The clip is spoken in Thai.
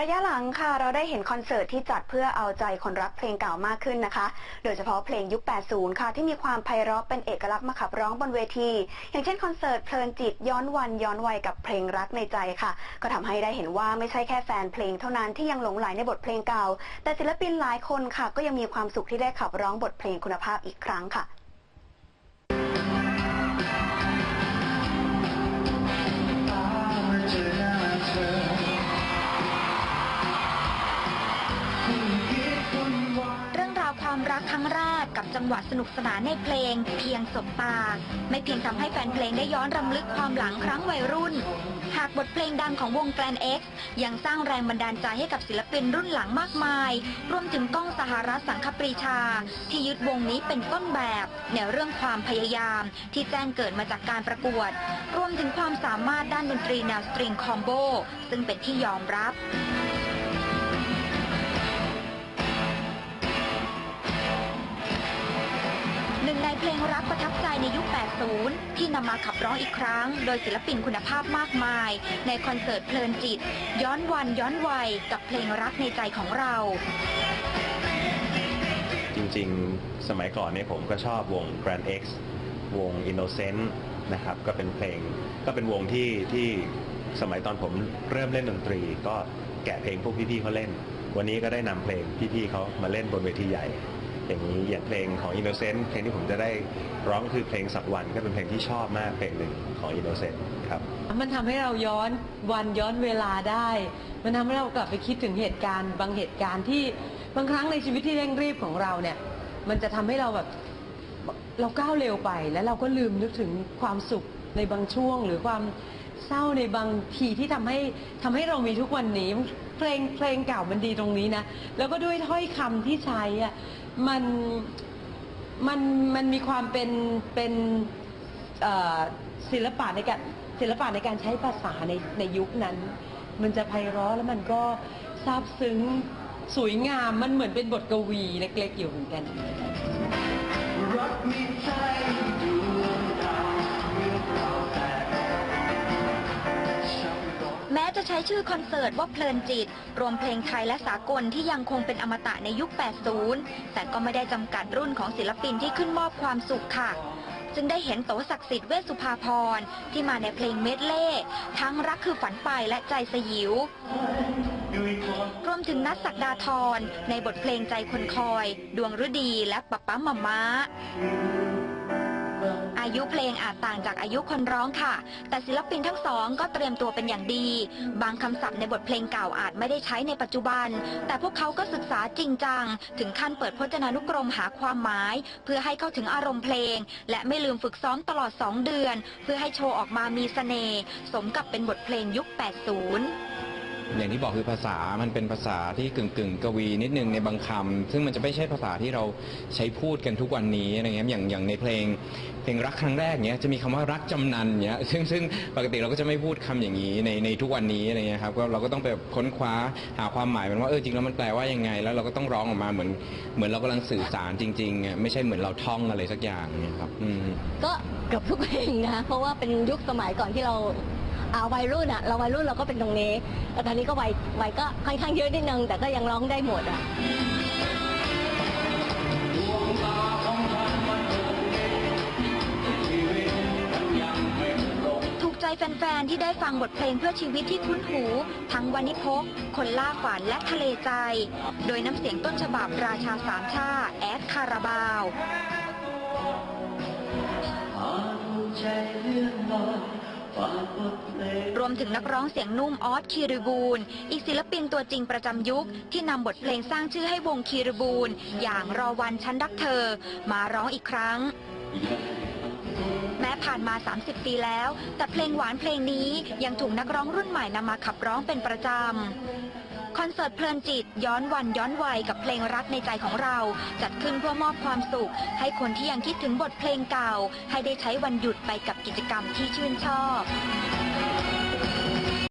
ระยะหลังค่ะเราได้เห็นคอนเสิร์ตที่จัดเพื่อเอาใจคนรักเพลงเก่ามากขึ้นนะคะ โดยเฉพาะเพลงยุค 80 ค่ะ ที่มีความไพเราะเป็นเอกลักษณ์มาขับร้องบนเวที อย่างเช่นคอนเสิร์ตเพลินจิตย้อนวันย้อนวัยกับเพลงรักในใจค่ะ ก็ทำให้ได้เห็นว่าไม่ใช่แค่แฟนเพลงเท่านั้นที่ยังหลงไหลในบทเพลงเก่า แต่ศิลปินหลายคนค่ะ ก็ยังมีความสุขที่ได้ขับร้องบทเพลงคุณภาพอีกครั้งค่ะ กับจังหวะสนุกสนานในเพลง เพียงสบตา ไม่เพียงทำให้แฟนเพลงได้ย้อนรำลึกความหลังครั้งวัยรุ่น หากบทเพลงดังของวงแกลนเอ็กซ์ยังสร้างแรงบันดาลใจให้กับศิลปินรุ่นหลังมากมาย รวมถึงก้องสหรัฐสังคปรีชา ที่ยึดวงนี้เป็นต้นแบบ ในเรื่องความพยายาม ที่แจ้งเกิดมาจากการประกวด รวมถึงความสามารถด้านดนตรีแนวสตริงคอมโบซึ่งเป็นที่ยอมรับ รักประทับใจในยุค 80 ที่นำมาขับร้องอีกครั้ง โดยศิลปินคุณภาพมากมาย ในคอนเสิร์ตเพลินจิต ย้อนวันย้อนวัยกับเพลงรักในใจของเรา จริงๆ สมัยก่อนเนี่ยผมก็ชอบวง Grand X วง Innocent นะครับ ก็เป็นเพลงก็เป็นวงที่ที่สมัยตอนผมเริ่มเล่นดนตรี ก็แกะเพลงพวกพี่ๆเขาเล่น วันนี้ก็ได้นำเพลงพี่ๆเขามาเล่นบนเวทีใหญ่ อย่างนี้อย่างเพลงของ Innocent เพลงที่ผมจะได้ร้องคือเพลงสักวันก็เป็นเพลงที่ชอบมากเพลงหนึ่งของ Innocent ครับ มันทำให้เราย้อนวันย้อนเวลาได้ มันทำให้เรากลับไปคิดถึงเหตุการณ์ บางเหตุการณ์ที่บางครั้งในชีวิตที่เร่งรีบของเราเนี่ย มันจะทำให้เราแบบเราก้าวเร็วไป แล้วเราก็ลืมนึกถึงความสุขในบางช่วง หรือความเศร้าในบางทีที่ทำให้ทำให้เรามีทุกวันนี้ เพลงเพลงเก่ามันดีตรงนี้นะ แล้วก็ด้วยถ้อยคำที่ใช้อะ มันมันมันมีความเป็นเป็นเอ่อศิลปะในการศิลปะในการใช้ภาษาในในยุคนั้น มันจะไพเราะแล้วมันก็ซาบซึ้งสวยงามมันเหมือนเป็นบทกวีเล็กๆอยู่เหมือนกันแม้ จะใช้ชื่อคอนเสิร์ตว่าเพลินจิต รวมเพลงไทยและสากลที่ยังคงเป็นอมตะในยุค 80 แต่ก็ไม่ได้จำกัดรุ่นของศิลปินที่ขึ้นมอบความสุขค่ะจึงได้เห็นโตศักดิ์สิทธิ์เวสุภาพรที่มาในเพลงเมดเล่ทั้งรักคือฝันไปและใจสยิว รวมถึงนัทศักดาธรในบทเพลงใจคนคอย ดวงฤดีและปัปป้ามาม้า อายุเพลงอาจต่างจากอายุคนร้องค่ะ แต่ศิลปินทั้งสองก็เตรียมตัวเป็นอย่างดี บางคำศัพท์ในบทเพลงเก่าอาจไม่ได้ใช้ในปัจจุบัน แต่พวกเขาก็ศึกษาจริงจัง ถึงขั้นเปิดพจนานุกรมหาความหมาย เพื่อให้เข้าถึงอารมณ์เพลง และไม่ลืมฝึกซ้อมตลอด 2 เดือน เพื่อให้โชว์ออกมามีเสน่ห์สมกับเป็นบทเพลงยุค 80 อย่างที่บอกคือภาษามันเป็นภาษาที่กึ่งกึ่งๆกวีนิดนึงในบางคำซึ่งมันจะไม่ใช่ภาษาที่เราใช้พูดกันทุกวันนี้อะไรเงี้ยอย่างอย่างในเพลง เพลงรักครั้งแรกเนี้ยจะมีคำว่ารักจำนันเนี้ยซึ่งซึ่งปกติเราก็จะไม่พูดคำอย่างนี้ในในทุกวันนี้อะไรเงี้ยครับก็เราก็ต้องไปค้นคว้าหาความหมายมันว่าเออจริงแล้วมันแปลว่ายังไง แล้วเราก็ต้องร้องออกมาเหมือน เหมือนเรากำลังสื่อสารจริงๆอะไม่ใช่เหมือนเราท่องอะไรสักอย่างเนี่ยครับอืมก็เกือบทุกเพลงนะเพราะว่าเป็นยุคสมัยก่อนที่เรา อาวัยรุ่นอะเราวัยรุ่นเราก็เป็นตรงนี้แต่ตอนนี้ก็วัยวัยก็ค่อนข้างเยอะนิดนึงแต่ก็ยังร้องได้หมดอะถูกใจแฟนๆ ที่ได้ฟังบทเพลงเพื่อชีวิตที่คุ้นหู ทั้งวันิพก คนล่าฝันและทะเลใจ โดยน้ำเสียงต้นฉบับราชาสามชา แอดคาราบาว รวมถึงนักร้องเสียงนุ่มออสคีริบูล อีกศิลปินตัวจริงประจำยุค ที่นำบทเพลงสร้างชื่อให้วงคีริบูล อย่างรอวันฉันรักเธอ มาร้องอีกครั้ง แม้ผ่านมา 30 ปีแล้ว แต่เพลงหวานเพลงนี้ยังถูกนักร้องรุ่นใหม่นำมาขับร้องเป็นประจำ คอนเสิร์ตเพลินจิตย้อนวันย้อนวัยกับเพลงรักในใจของเรา จัดขึ้นเพื่อมอบความสุข ให้คนที่ยังคิดถึงบทเพลงเก่า ให้ได้ใช้วันหยุดไปกับกิจกรรมที่ชื่นชอบ